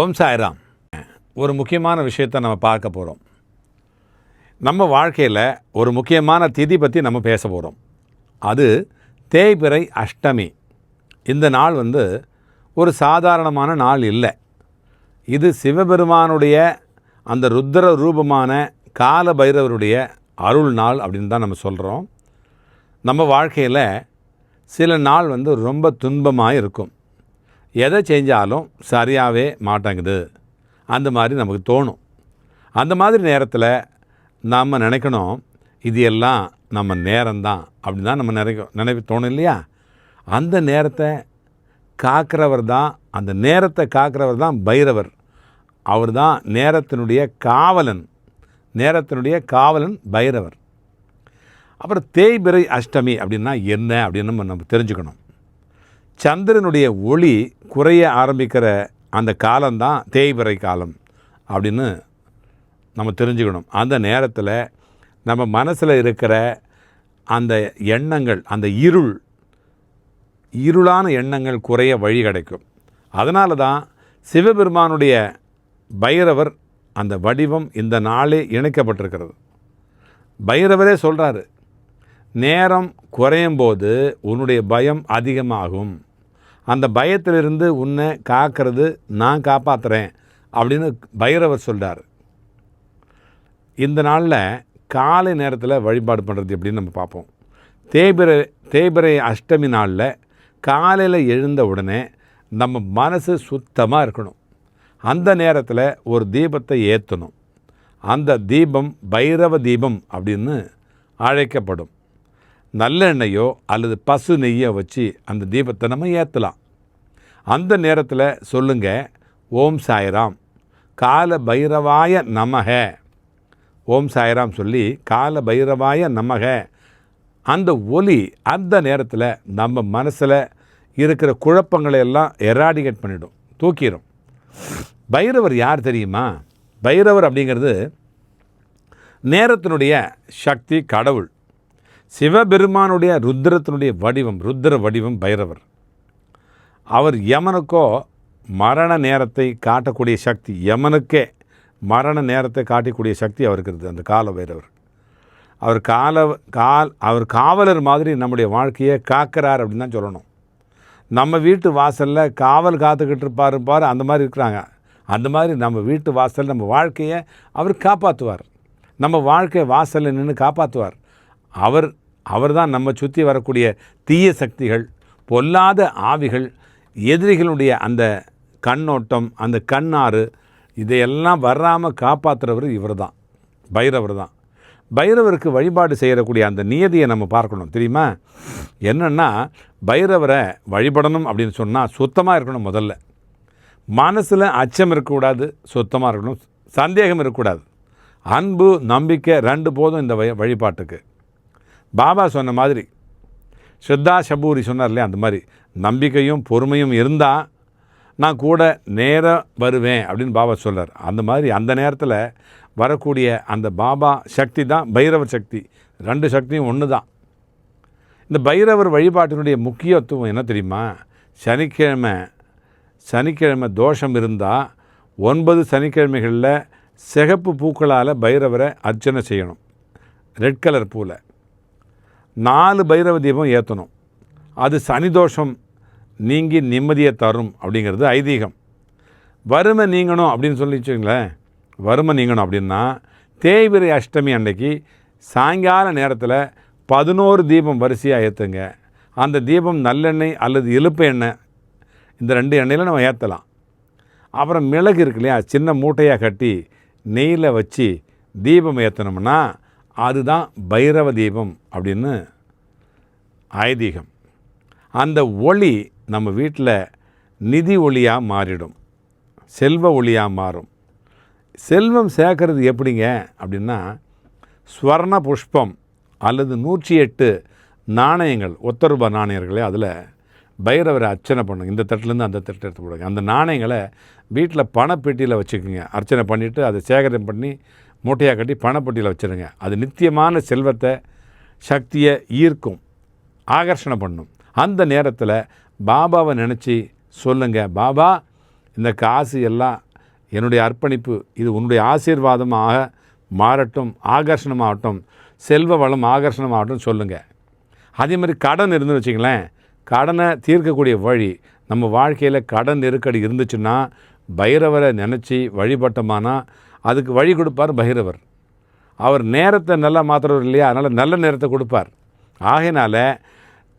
ஓம் சாய்ராம். ஒரு முக்கியமான விஷயத்தை நம்ம பார்க்க போகிறோம் நம்ம வாழ்க்கையில் ஒரு முக்கியமான திதி பற்றி நம்ம பேச போகிறோம் அது தேய்பிறை அஷ்டமி. இந்த நாள் வந்து ஒரு சாதாரணமான நாள் இல்லை. இது சிவபெருமானுடைய அந்த ருத்ர ரூபமான கால பைரவருடைய அருள் நாள் அப்படின்னு தான் நம்ம சொல்கிறோம் நம்ம வாழ்க்கையில் சில நாள் வந்து ரொம்ப துன்பமாக இருக்கும் எதை செஞ்சாலும் சரியாகவே மாட்டேங்குது. அந்த மாதிரி நமக்கு தோணும். அந்த மாதிரி நேரத்தில் நாம் நினைக்கணும் இது எல்லாம் நம்ம நேரம்தான் அப்படின்னு தான் நம்ம நினைக்க நினைவு தோணும் இல்லையா? அந்த நேரத்தை காக்கிறவர் தான் அந்த நேரத்தை காக்கிறவர் தான் பைரவர். அவர் தான் நேரத்தினுடைய காவலன். நேரத்தினுடைய காவலன் பைரவர். அப்புறம் தேய்பிரை அஷ்டமி அப்படின்னா என்ன அப்படின்னு நம்ம நம்ம தெரிஞ்சுக்கணும். சந்திரனுடைய ஒளி குறைய ஆரம்பிக்கிற அந்த காலம்தான் தேய்பிறை காலம் அப்படின்னு நம்ம தெரிஞ்சுக்கணும். அந்த நேரத்தில் நம்ம மனசில் இருக்கிற அந்த எண்ணங்கள் அந்த இருள் இருளான எண்ணங்கள் குறைய வழி கிடைக்கும். அதனால தான் சிவபெருமானுடைய பைரவர் அந்த வடிவம் இந்த நாளே இணைக்கப்பட்டிருக்கிறது. பைரவரே சொல்கிறாரு நேரம் குறையும் போது உன்னுடைய பயம் அதிகமாகும். அந்த பயத்திலிருந்து உன்னை காக்கிறது நான் காப்பாற்றுறேன் அப்படின்னு பைரவர் சொல்கிறார் இந்த நாளில் காலை நேரத்தில் வழிபாடு பண்ணுறது எப்படின்னு நம்ம பார்ப்போம். தேய்பிரை தேய்பிரை அஷ்டமி நாளில் காலையில் எழுந்த உடனே நம்ம மனசு சுத்தமாக இருக்கணும். அந்த நேரத்தில் ஒரு தீபத்தை ஏற்றணும் அந்த தீபம் பைரவ தீபம் அப்படின்னு அழைக்கப்படும். நல்லெண்ணெயோ அல்லது பசு நெய்யோ வச்சு அந்த தீபத்தை நம்ம ஏற்றலாம் அந்த நேரத்தில் சொல்லுங்கள் ஓம் சாய்ராம் கால பைரவாய நமக. ஓம் சாய்ராம் சொல்லி கால பைரவாய நமக. அந்த ஒலி அந்த நேரத்தில் நம்ம மனசில் இருக்கிற குழப்பங்களை எல்லாம் எராடிகேட் பண்ணிடும் தூக்கிடும் பைரவர் யார் தெரியுமா? பைரவர் அப்படிங்கிறது நேரத்தினுடைய சக்தி கடவுள். சிவபெருமானுடைய ருத்ரத்தினுடைய வடிவம் ருத்ர வடிவம் பைரவர். அவர் யமனுக்கோ மரண நேரத்தை காட்டக்கூடிய சக்தி யமனுக்கே மரண நேரத்தை காட்டக்கூடிய சக்தி அவருக்கு இருக்குது அந்த கால பைரவர். அவர் கால கால் அவர் காவலர் மாதிரி நம்முடைய வாழ்க்கையை காக்கிறார் அப்படின்னு தான் சொல்லணும். நம்ம வீட்டு வாசலில் காவல் காத்துக்கிட்டு இருப்பார் பாரு அந்த மாதிரி இருக்கிறாங்க. அந்த மாதிரி நம்ம வீட்டு வாசல் நம்ம வாழ்க்கையை அவர் காப்பாற்றுவார் நம்ம வாழ்க்கை வாசலில் நின்று காப்பாற்றுவார் அவர் அவர் தான் நம்ம சுற்றி வரக்கூடிய தீய சக்திகள் பொல்லாத ஆவிகள் எதிரிகளுடைய அந்த கண்ணோட்டம் அந்த கண்ணாறு இதையெல்லாம் வராமல் காப்பாற்றுறவர் இவர் தான் பைரவர் தான் பைரவருக்கு வழிபாடு செய்யக்கூடிய அந்த நியதியை நம்ம பார்க்கணும் தெரியுமா? என்னென்னா பைரவரை வழிபடணும் அப்படின்னு சொன்னால் சுத்தமாக இருக்கணும் முதல்ல. மனசில் அச்சம் இருக்கக்கூடாது சுத்தமாக இருக்கணும் சந்தேகம் இருக்கக்கூடாது. அன்பு நம்பிக்கை ரெண்டு போதும் இந்த வழிபாட்டுக்கு. பாபா சொன்ன மாதிரி ஸ்ரத்தா சபூரி சொன்னார் இல்லையா அந்த மாதிரி நம்பிக்கையும் பொறுமையும் இருந்தால் நான் கூட நேராக வருவேன் அப்படின்னு பாபா சொல்கிறார் அந்த மாதிரி அந்த நேரத்தில் வரக்கூடிய அந்த பாபா சக்தி தான் பைரவர் சக்தி. ரெண்டு சக்தியும் ஒன்று தான் இந்த பைரவர் வழிபாட்டினுடைய முக்கியத்துவம் என்ன தெரியுமா? சனிக்கிழமை சனிக்கிழமை தோஷம் இருந்தால் ஒன்பது சனிக்கிழமைகளில் சிகப்பு பூக்களால் பைரவரை அர்ச்சனை செய்யணும். ரெட் கலர் பூவில் நாலு பைரவ தீபம் ஏற்றணும் அது சனி தோஷம் நீங்கி நிம்மதியை தரும் அப்படிங்கிறது ஐதீகம். வறுமை நீங்கணும் அப்படின்னு சொல்லி வச்சுங்களேன் வறுமை நீங்கணும் அப்படின்னா தேய்பிரை அஷ்டமி அன்னைக்கு சாயங்கால நேரத்தில் பதினோரு தீபம் வரிசையாக ஏற்றுங்க அந்த தீபம் நல்லெண்ணெய் அல்லது இழுப்பு எண்ணெய் இந்த ரெண்டு எண்ணெயில் நம்ம ஏற்றலாம் அப்புறம் மிளகு இருக்கு இல்லையா சின்ன மூட்டையாக கட்டி நெய்யில் வச்சு தீபம் ஏற்றினோம்னா அதுதான் பைரவ தீபம் அப்படின்னு ஐதீகம். அந்த ஒளி நம்ம வீட்டில் நிதி ஒளியாக மாறிடும். செல்வ ஒளியாக மாறும். செல்வம் சேர்க்கறது எப்படிங்க அப்படின்னா ஸ்வர்ண புஷ்பம் அல்லது நூற்றி எட்டு நாணயங்கள் ஒத்த நாணயர்களே அதில் பைரவரை அர்ச்சனை பண்ணுங்க. இந்த தட்டிலேருந்து அந்த தட்டு எடுத்து போடுங்க. அந்த நாணயங்களை வீட்டில் பணப்பெட்டியில் வச்சுக்கோங்க. அர்ச்சனை பண்ணிவிட்டு அதை சேகரம் பண்ணி மூட்டையாக கட்டி பணப்பட்டியில் வச்சுருங்க. அது நித்தியமான செல்வத்தை சக்தியை ஈர்க்கும் ஆகர்ஷணம் பண்ணும். அந்த நேரத்தில் பாபாவை நினச்சி சொல்லுங்க பாபா இந்த காசு எல்லாம் என்னுடைய அர்ப்பணிப்பு இது உன்னுடைய ஆசீர்வாதமாக மாறட்டும் ஆகர்ஷணமாகட்டும் செல்வ வளம் ஆகர்ஷணமாகட்டும் சொல்லுங்கள் அதே மாதிரி கடன் இருந்து வச்சிங்களேன் கடனை தீர்க்கக்கூடிய வழி நம்ம வாழ்க்கையில் கடன் நெருக்கடி இருந்துச்சுன்னா பைரவரை நினச்சி வழிபட்டோமானா அதுக்கு வழி கொடுப்பார் பைரவர். அவர் நேரத்தை நல்லா மாற்றுறவர் இல்லையா? அதனால் நல்ல நேரத்தை கொடுப்பார். ஆகையினால்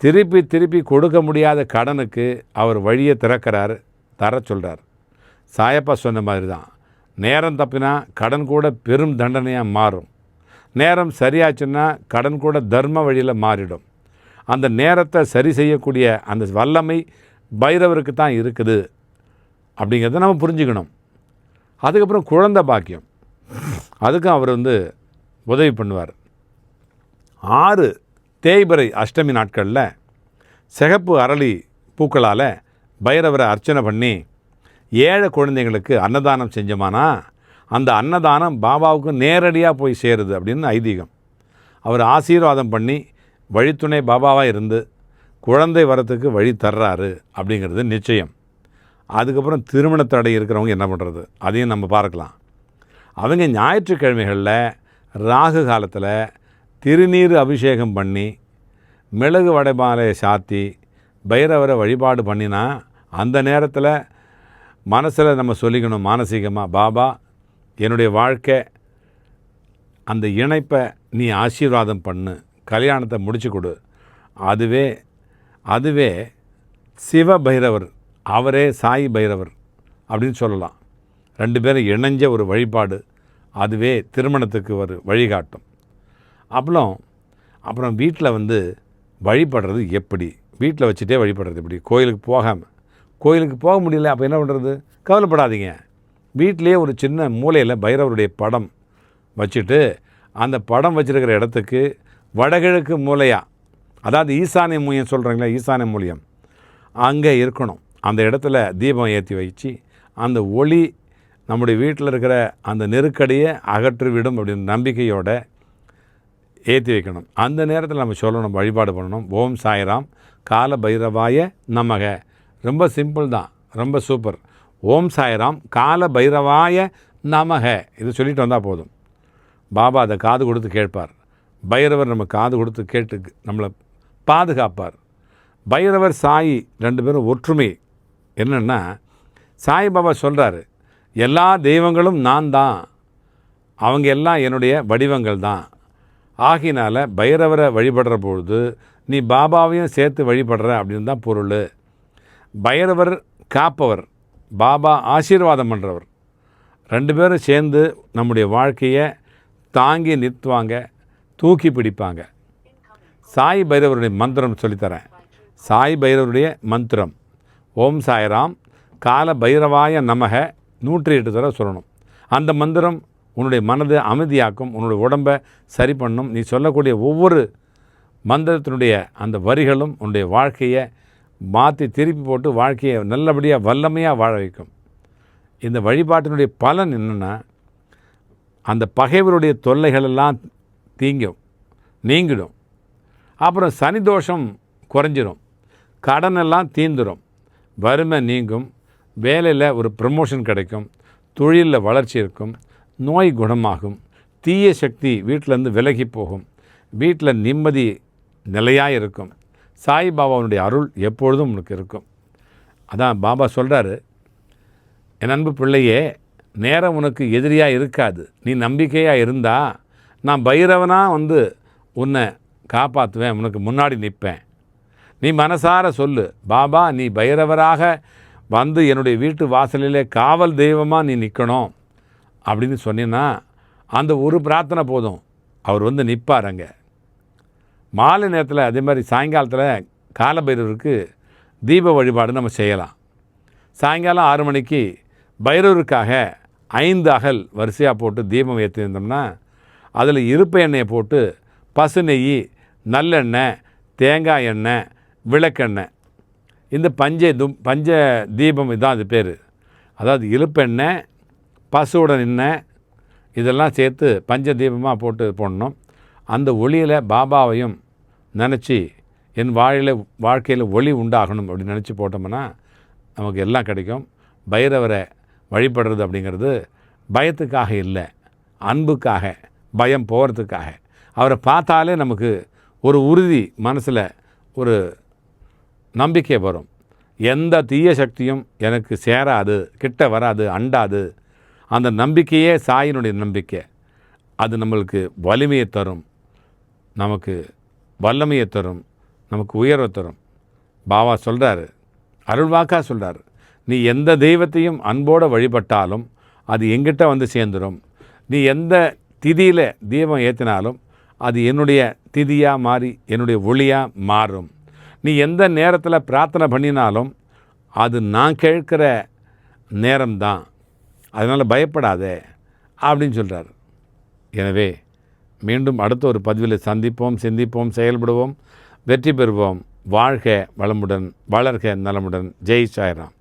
திருப்பி திருப்பி கொடுக்க முடியாத கடனுக்கு அவர் வழியை திறக்கிறார் தர சொல்கிறார் சாயப்பா சொன்ன மாதிரி தான் நேரம் தப்பினா கடன் கூட பெரும் தண்டனையாக மாறும். நேரம் சரியாச்சுன்னா கடன் கூட தர்ம வழியில் மாறிடும். அந்த நேரத்தை சரி செய்யக்கூடிய அந்த வல்லமை பைரவருக்கு தான் இருக்குது. அப்படிங்கிறத நம்ம புரிஞ்சுக்கணும். அதுக்கப்புறம் குழந்தை பாக்கியம். அதுக்கும் அவர் வந்து உதவி பண்ணுவார். ஆறு தேய்பிறை அஷ்டமி நாட்களில் சிகப்பு அரளி பூக்களால் பைரவரை அர்ச்சனை பண்ணி ஏழை குழந்தைங்களுக்கு அன்னதானம் செஞ்சோமானா அந்த அன்னதானம் பாபாவுக்கு நேரடியாக போய் சேருது அப்படின்னு ஐதீகம். அவர் ஆசீர்வாதம் பண்ணி வழித்துணை பாபாவாக இருந்து குழந்தை வரத்துக்கு வழி தர்றாரு அப்படிங்கிறது நிச்சயம். அதுக்கப்புறம் திருமண தடை இருக்கிறவங்க என்ன பண்ணுறது அதையும் நம்ம பார்க்கலாம். அவங்க ஞாயிற்றுக்கிழமைகளில் ராகு காலத்தில் திருநீர் அபிஷேகம் பண்ணி மிளகு வடைமாலையை சாத்தி பைரவரை வழிபாடு பண்ணினா அந்த நேரத்தில் மனசில் நம்ம சொல்லிக்கணும் மானசீகமாக பாபா என்னுடைய வாழ்க்கை அந்த இணைப்பை நீ ஆசீர்வாதம் பண்ணு கல்யாணத்தை முடிச்சு கொடு. அதுவே அதுவே சிவ பைரவர் அவரே சாய் பைரவர் அப்படின்னு சொல்லலாம். ரெண்டு பேரும் இணைஞ்ச ஒரு வழிபாடு. அதுவே திருமணத்துக்கு ஒரு வழிகாட்டும். அப்புறம் அப்புறம் வீட்டில் வந்து வழிபடுறது எப்படி? வீட்டில் வச்சுட்டே வழிபடுறது எப்படி? கோயிலுக்கு போகாமல் கோயிலுக்கு போக முடியல அப்போ என்ன பண்ணுறது கவலைப்படாதீங்க. வீட்டிலேயே ஒரு சின்ன மூலையில் பைரவருடைய படம் வச்சுட்டு அந்த படம் வச்சுருக்கிற இடத்துக்கு வடகிழக்கு மூலையாக அதாவது ஈசானிய மூலியம் சொல்கிறீங்களா ஈசானிய மூலியம். அங்கே இருக்கணும். அந்த இடத்துல தீபம் ஏற்றி வச்சு அந்த ஒளி நம்முடைய வீட்டில் இருக்கிற அந்த நெருக்கடியை அகற்றிவிடும் அப்படின்னு நம்பிக்கையோட ஏற்றி வைக்கணும். அந்த நேரத்தில் நம்ம சொல்லணும் வழிபாடு பண்ணணும். ஓம் சாய்ராம் கால பைரவாய நமக. ரொம்ப சிம்பிள் தான் ரொம்ப சூப்பர். ஓம் சாய்ராம் கால பைரவாய நமக. இது சொல்லிட்டு வந்தால் போதும். பாபா அதை காது கொடுத்து கேட்பார். பைரவர் நம்ம காது கொடுத்து கேட்டு நம்மளை பாதுகாப்பார். பைரவர் சாயி ரெண்டு பேரும் ஒற்றுமை. என்னென்னா சாய்பாபா சொல்கிறாரு எல்லா தெய்வங்களும் நான் தான் அவங்க எல்லாம் என்னுடைய வடிவங்கள் தான். ஆகினால பைரவரை வழிபடுற பொழுது நீ பாபாவையும் சேர்த்து வழிபடுற அப்படின்னு தான் பொருள். பைரவர் காப்பவர் பாபா ஆசீர்வாதம் பண்ணுறவர் ரெண்டு பேரும் சேர்ந்து நம்முடைய வாழ்க்கையை தாங்கி நிறுத்துவாங்க தூக்கி பிடிப்பாங்க. சாய் பைரவருடைய மந்திரம் சொல்லித்தரேன். சாய் பைரவருடைய மந்திரம். ஓம் சாய்ராம் கால பைரவாய நமக நூற்றி எட்டு தடவை சொல்லணும். அந்த மந்திரம் உன்னுடைய மனதை அமைதியாக்கும் உன்னுடைய உடம்பை சரி பண்ணும். நீ சொல்லக்கூடிய ஒவ்வொரு மந்திரத்தினுடைய அந்த வரிகளும் உன்னுடைய வாழ்க்கையை மாற்றி திருப்பி போட்டு வாழ்க்கையை நல்லபடியாக வல்லமையாக வாழ வைக்கும். இந்த வழிபாட்டினுடைய பலன் என்னென்னா அந்த பகைவருடைய தொல்லைகளெல்லாம் தீங்கும் நீங்கிடும். அப்புறம் சனி தோஷம் குறைஞ்சிரும். கடனெல்லாம் தீந்துடும் வறுமை நீங்கும் வேலையில் ஒரு ப்ரமோஷன் கிடைக்கும் தொழிலில் வளர்ச்சி இருக்கும் நோய் குணமாகும் தீய சக்தி வீட்டிலேருந்து விலகி போகும் வீட்டில் நிம்மதி நிலையாக இருக்கும். சாய்பாபாவுடைய அருள் எப்பொழுதும் உனக்கு இருக்கும். அதான் பாபா சொல்கிறாரு என் அன்பு பிள்ளையே நேரம் உனக்கு எதிரியாக இருக்காது. நீ நம்பிக்கையாக இருந்தால் நான் பைரவனாக வந்து உன்னை காப்பாற்றுவேன் உனக்கு முன்னாடி நிற்பேன் நீ மனசார சொல்லு. பாபா நீ பைரவராக வந்து என்னுடைய வீட்டு வாசலிலே காவல் தெய்வமாக நீ நிற்கணும் அப்படின்னு சொன்னீன்னா அந்த ஒரு பிரார்த்தனை போதும். அவர் வந்து நிற்பார் அங்கே. மாலை நேரத்தில் அதே மாதிரி சாயங்காலத்தில் காலபைரவருக்கு தீப வழிபாடு நம்ம செய்யலாம். சாயங்காலம் ஆறு மணிக்கு பைரவருக்காக ஐந்து அகல் வரிசையாக போட்டு தீபம் ஏற்றிருந்தோம்னா அதில் இருப்பு எண்ணெயை போட்டு பசு நெய் நல்லெண்ணெய் தேங்காய் எண்ணெய் விளக்கெண்ணெய். இந்த பஞ்ச து பஞ்ச தீபம் இதுதான் அது பேர். அதாவது இழுப்பெண்ணெய் பசுவோட எண்ணெய் இதெல்லாம் சேர்த்து பஞ்ச தீபமாக போட்டு போடணும். அந்த ஒளியில் பாபாவையும் நினச்சி என் வாழில் வாழ்க்கையில் ஒளி உண்டாகணும் அப்படின்னு நினச்சி போட்டோம்னா நமக்கு எல்லாம் கிடைக்கும். பைரவரை வழிபடுறது அப்படிங்கிறது பயத்துக்காக இல்லை அன்புக்காக பயம் போகிறதுக்காக அவரை பார்த்தாலே நமக்கு ஒரு உறுதி மனசில் ஒரு நம்பிக்கை வரும். எந்த தீய சக்தியும் எனக்கு சேராது கிட்ட வராது அண்டாது. அந்த நம்பிக்கையே சாயினுடைய நம்பிக்கை. அது நம்மளுக்கு வலிமையை தரும். நமக்கு வல்லமையை தரும். நமக்கு உயர்வை தரும். பாபா சொல்கிறாரு அருள்வாக்கா சொல்கிறார் நீ எந்த தெய்வத்தையும் அன்போடு வழிபட்டாலும் அது எங்கிட்ட வந்து சேர்ந்துடும் நீ எந்த திதியில் தீபம் ஏற்றினாலும் அது என்னுடைய திதியாக மாறி என்னுடைய ஒளியாக மாறும். நீ எந்த நேரத்தில் பிரார்த்தனை பண்ணினாலும் அது நான் கேட்குற நேரம்தான். அதனால் பயப்படாதே அப்படின்னு சொல்கிறார் எனவே மீண்டும் அடுத்த ஒரு பதிவில் சந்திப்போம் சிந்திப்போம் செயல்படுவோம் வெற்றி பெறுவோம். வாழ்க வளமுடன் வளர்க நலமுடன். ஜெய் சாய்ராம்.